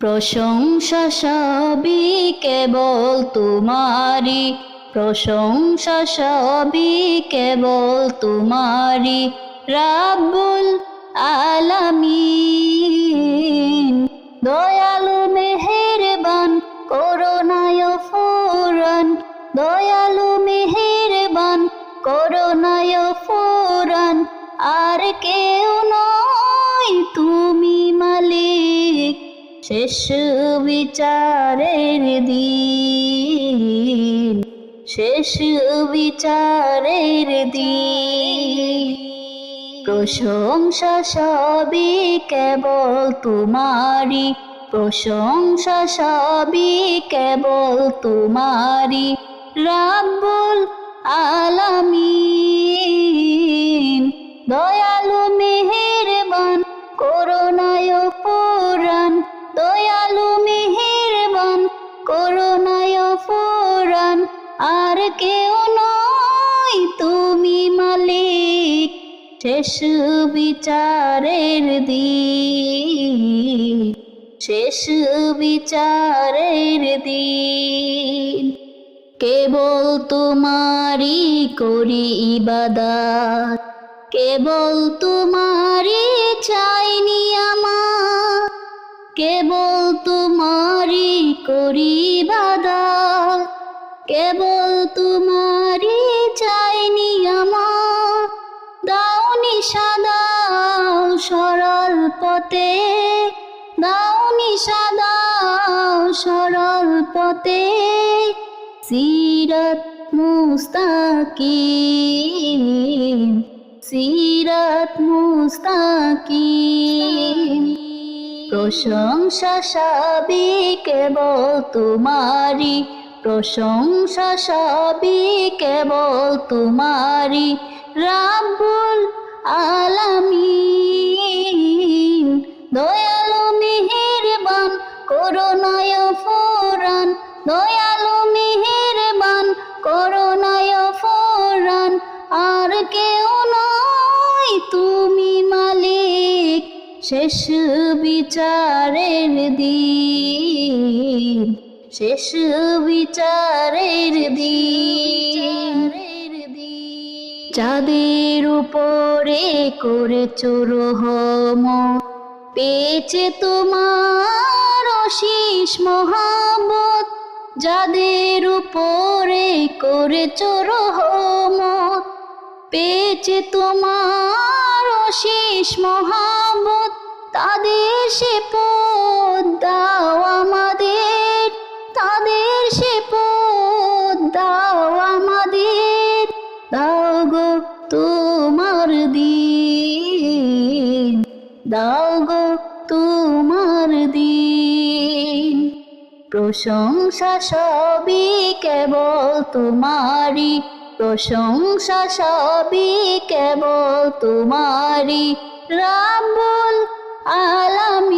প্রশংসা সবই কেবল তোমারি প্রশংসা সবই কেবল তোমারি রাব্বুল আলামিন, দয়ালু মেহেরবান করোনায় ফুরান দয়ালু মেহেরবান করোনায় ফুরান আর কেউ নয় তুমি শেষ বিচারের দিন, শেষ বিচারের দিন। প্রশংসা সবই কেবল তোমারি প্রশংসা সবই কেবল তোমারি রাব্বুল আলামিন মালিক, শেষ বিচারের দিন। শেষ বিচারের দিন। কেবল তোমারি করি ইবাদাত। কেবল তোমারি চাইনি আমার। কেবল তোমারি করি ইবাদাত। কেবল তোমারি দাউনি সাদাও সরল পথে। সিরত মুস্তাকিম সিরত মুস্তাকিম। প্রশংসা সবই কেবল তোমারি প্রশংসা সবই কেবল তোমারি রাব্বুল আলামিন। দয়ালু মেহেরবান করোনায় ফোরান। দয়ালু মেহেরবান করোনায় ফোরান। আর কেউ নয় তুমি মালিক, শেষ বিচারের দিন। শেষ বিচারের দিন। চাঁদের উপরে করে করেছ রহম পেয়েছে তোমার অশিস মহাবত যাদের উপরে করেছ রহমত। পেয়েছে তোমার অশিস মহাবত তাদের সে পদ দাও গো তোমার দিন। প্রশংসা সবই কেবল তোমারি প্রশংসা সবই কেবল তোমারি বল আলামিন